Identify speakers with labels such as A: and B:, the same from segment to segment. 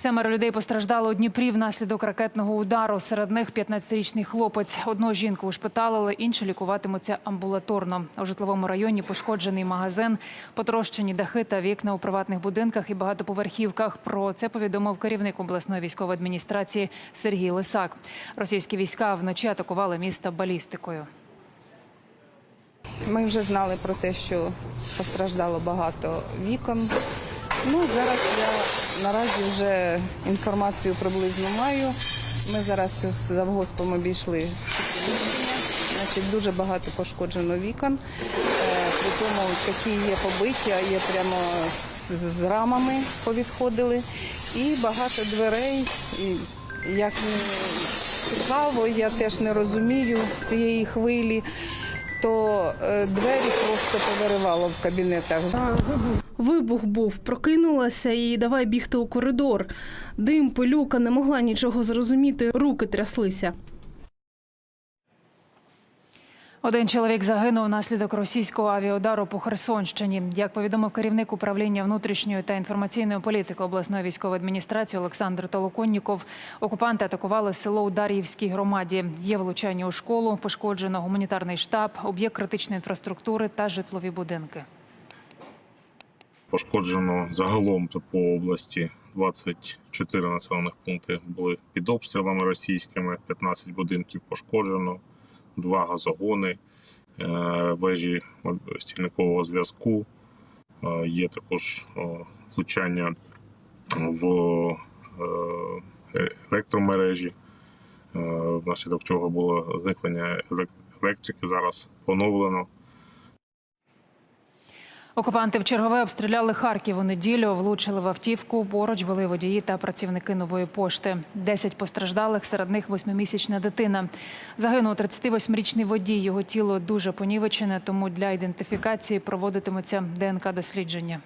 A: Семеро людей постраждали у Дніпрі внаслідок ракетного удару. Серед них 15-річний хлопець. Одну жінку ушпиталили, інші лікуватимуться амбулаторно. У житловому районі пошкоджений магазин, потрощені дахи та вікна у приватних будинках і багатоповерхівках. Про це повідомив керівник обласної військової адміністрації Сергій Лисак. Російські війська вночі атакували місто балістикою.
B: Ми вже знали про те, що постраждало багато вікон. Ну, зараз я наразі вже інформацію приблизно маю. Ми зараз з завгоспом обійшли. Значить, дуже багато пошкоджено вікон. Е, При тому такі є побиті, а є прямо з рамами повідходили. І багато дверей. І як цікаво, я теж не розумію цієї хвилі то е, двері просто повиривало в кабінетах.
C: Вибух був, прокинулася і давай бігти у коридор. Дим, пилюка, не могла нічого зрозуміти, руки тряслися.
A: Один чоловік загинув внаслідок російського авіаудару по Херсонщині. Як повідомив керівник управління внутрішньої та інформаційної політики обласної військової адміністрації Олександр Толоконніков, окупанти атакували село у Дар'ївській громаді. Є влучання у школу, пошкоджено гуманітарний штаб, об'єкт критичної інфраструктури та житлові будинки.
D: Пошкоджено загалом по області 24 населених пункти були під обстрілами російськими, 15 будинків пошкоджено, два газогони, е, вежі стільникового зв'язку. Е, Є також е, влучання в електромережі, внаслідок чого було зникнення електрики. Зараз поновлено.
A: Окупанти в чергове обстріляли Харків у неділю, влучили в автівку. Поруч були водії та працівники нової пошти. Десять постраждалих, серед них восьмимісячна дитина. Загинув 38-річний водій. Його тіло дуже понівечене, тому для ідентифікації проводитиметься ДНК-дослідження.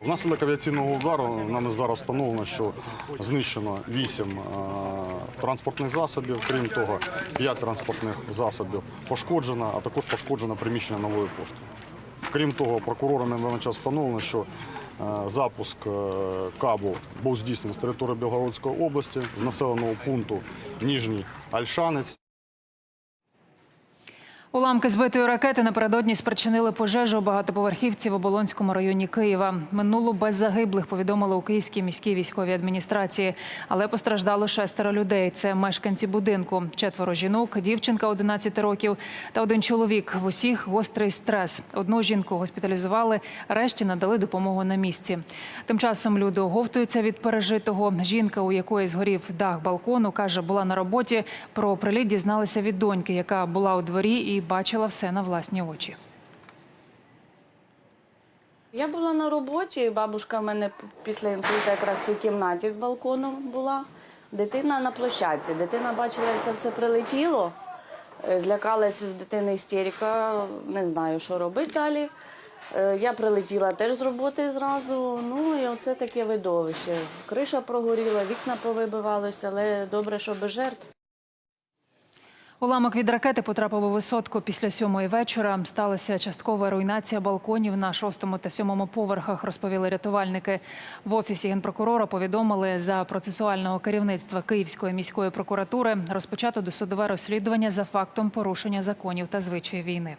E: Внаслідок авіаційного удару нами зараз встановлено, що знищено 8 е, транспортних засобів. Крім того, 5 транспортних засобів пошкоджено, а також пошкоджено приміщення нової пошти. Крім того, прокурорами на час встановлено, що е, запуск е, кабу був здійснений з території Білгородської області, з населеного пункту Ніжній Альшанець.
A: Уламки збитої ракети напередодні спричинили пожежу у багатоповерхівці в Оболонському районі Києва. Минуло без загиблих, повідомили у Київській міській військовій адміністрації. Але постраждало шестеро людей. Це мешканці будинку. Четверо жінок, дівчинка 11 років та один чоловік. В усіх гострий стрес. Одну жінку госпіталізували, решті надали допомогу на місці. Тим часом люди оговтуються від пережитого. Жінка, у якої згорів дах балкону, каже, була на роботі. Про приліт дізналася від доньки, яка була у дворі і бачила все на власні очі.
F: Я була на роботі, бабушка в мене після інсульту якраз в цій кімнаті з балконом була. Дитина на площадці. Дитина бачила, як це все прилетіло. Е, Злякалась в дитини істерика, не знаю, що робити далі. Е, Я прилетіла теж з роботи зразу. Ну і оце таке видовище. Криша прогоріла, вікна повибивалися, але добре, що без жертв.
A: Уламок від ракети потрапив у висотку після сьомої вечора. Сталася часткова руйнація балконів на шостому та сьомому поверхах, розповіли рятувальники. В офісі генпрокурора повідомили за процесуального керівництва Київської міської прокуратури розпочато досудове розслідування за фактом порушення законів та звичаїв війни.